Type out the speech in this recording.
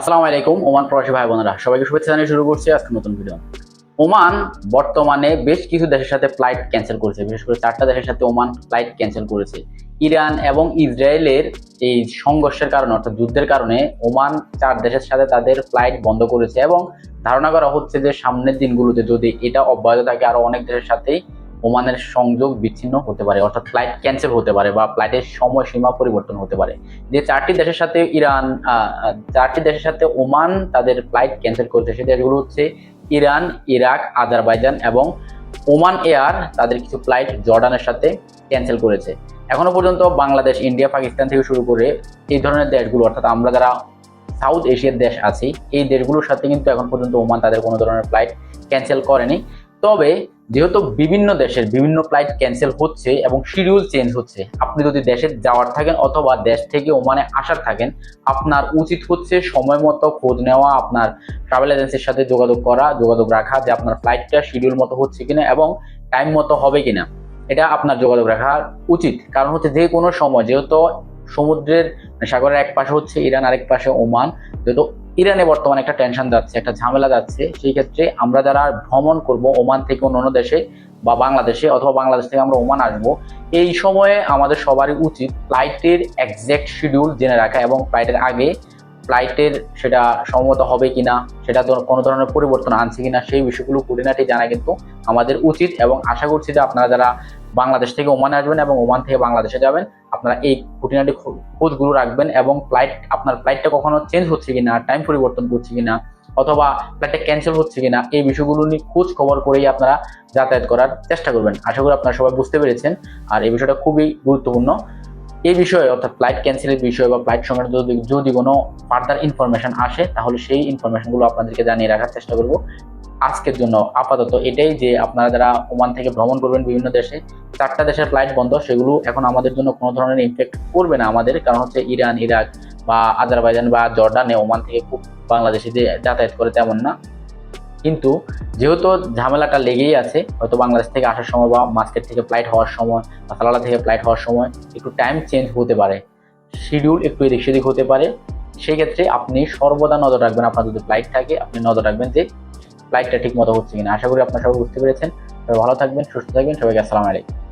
আসসালামু আলাইকুম, ওমান প্রবাসী ভাই বোনেরা। সবাইকে শুভেচ্ছা জানিয়ে শুরু করছি আজকে নতুন ভিডিও ওমান বর্তমানে বেশ কিছু দেশের সাথে ফ্লাইট ক্যান্সেল করেছে। বিশেষ করে চারটা দেশের সাথে ওমান ফ্লাইট ক্যান্সেল করেছে। ইরান এবং ইসরায়েলের এই সংঘর্ষের কারণে, অর্থাৎ যুদ্ধের কারণে ওমান চার দেশের সাথে তাদের ফ্লাইট বন্ধ করেছে এবং ধারণা করা হচ্ছে যে সামনের দিনগুলোতে যদি এটা অব্যাহত থাকে, আরও অনেক দেশের সাথেই ওমানের সংযোগ বিচ্ছিন্ন হতে পারে, অর্থাৎ ফ্লাইট ক্যান্সেল হতে পারে বা ফ্লাইটের সময়সীমা পরিবর্তন হতে পারে। যে চারটি দেশের সাথে ইরান চারটি দেশের সাথে ওমান তাদের ফ্লাইট ক্যান্সেল করছে সেই দেশগুলো হচ্ছে ইরান, ইরাক, আজারবাইজান এবং ওমান এয়ার তাদের কিছু ফ্লাইট জর্ডানের সাথে ক্যান্সেল করেছে। এখনও পর্যন্ত বাংলাদেশ, ইন্ডিয়া, পাকিস্তান থেকে শুরু করে এই ধরনের দেশগুলো, অর্থাৎ আমরা যারা সাউথ এশিয়ার দেশ আছি, এই দেশগুলোর সাথে কিন্তু এখন পর্যন্ত ওমান তাদের কোনো ধরনের ফ্লাইট ক্যান্সেল করেনি। তবে যেহেতু বিভিন্ন দেশের বিভিন্ন ফ্লাইট ক্যান্সেল হচ্ছে এবং শিডিউল চেঞ্জ হচ্ছে, আপনি যদি দেশে যাওয়ার থাকেন অথবা দেশ থেকে ওমানে আসার থাকেন, আপনার উচিত হচ্ছে সময় মতো খোঁজ নেওয়া, আপনার ট্রাভেল এজেন্সির সাথে যোগাযোগ করা, যোগাযোগ রাখা যে আপনার ফ্লাইটটা শিডিউল মতো হচ্ছে কিনা এবং টাইম মতো হবে কিনা। এটা আপনার যোগাযোগ রাখা উচিত। কারণ হচ্ছে যে কোনো সময়, যেহেতু সমুদ্রের সাগরের এক পাশে হচ্ছে ইরান, আরেক পাশে ওমান, যেহেতু ইরানে বর্তমানে একটা টেনশন যাচ্ছে, একটা ঝামেলা যাচ্ছে। সেই ক্ষেত্রে আমরা যারা ভ্রমণ করব ওমান থেকে অন্য দেশে বা বাংলাদেশে অথবা বাংলাদেশ থেকে আমরা ওমান আসব, এই সময়ে আমাদের সবারই উচিত ফ্লাইটের একজ্যাক্ট শিডিউল জেনে রাখা এবং ফ্লাইটের আগে ফ্লাইটের সেটা সম্মত হবে কিনা, সেটা কোনো ধরনের পরিবর্তন আনছে কিনা, সেই বিষয়গুলো খুঁটিনাটি জানা কিন্তু আমাদের উচিত। এবং আশা করছি যে আপনারা যারা বাংলাদেশ থেকে ওমানে আসবেন এবং ওমান থেকে বাংলাদেশে যাবেন। আপনারা এই খুঁটিনাটি খোঁজগুলো রাখবেন এবং ফ্লাইট আপনার ফ্লাইটটা কখনো চেঞ্জ হচ্ছে কিনা টাইম পরিবর্তন করছে কিনা, অথবা ফ্লাইটটা ক্যান্সেল হচ্ছে কিনা, এই বিষয়গুলো নিয়ে খোঁজ খবর করেই আপনারা যাতায়াত করার চেষ্টা করবেন। আশা করি আপনারা সবাই বুঝতে পেরেছেন। আর এই বিষয়টা খুবই গুরুত্বপূর্ণ। এই বিষয়ে অর্থাৎ ফ্লাইট ক্যান্সেলের বিষয়ে বা ফ্লাইট সংক্রান্ত যদি যদি কোনো ফার্দার ইনফরমেশন আসে, তাহলে সেই ইনফরমেশনগুলো আপনাদেরকে জানিয়ে রাখার চেষ্টা করব। আজকের জন্য আপাতত এটাই যে আপনারা যারা ওমান থেকে ভ্রমণ করবেন বিভিন্ন দেশে, চারটা দেশের ফ্লাইট বন্ধ, সেগুলো এখন আমাদের জন্য কোনো ধরনের ইমপ্যাক্ট করবে না আমাদের। কারণ হচ্ছে ইরান, ইরাক বা আজারবাইজান বা জর্ডানে ওমান থেকে খুব বাংলাদেশে যে যাতায়াত করে তেমন না। কিন্তু যেহেতু ঝামেলাটা লেগেই আছে, হয়তো বাংলাদেশ থেকে আসার সময় বা মাস্কেট থেকে ফ্লাইট হওয়ার সময় বা সালালা থেকে ফ্লাইট হওয়ার সময় একটু টাইম চেঞ্জ হতে পারে। শিডিউল একটু এদিক সেদিক হতে পারে। সেই ক্ষেত্রে আপনি সর্বদা নজর রাখবেন আপনার যদি ফ্লাইট থাকে, আপনি নজর রাখবেন যে ফ্লাইটটা ঠিক মতো হচ্ছে কিনা, আশা করি আপনারা সবাই বুঝতে পেরেছেন। ভালো থাকবেন, সুস্থ থাকবেন। সবাইকে আসসালামু আলাইকুম।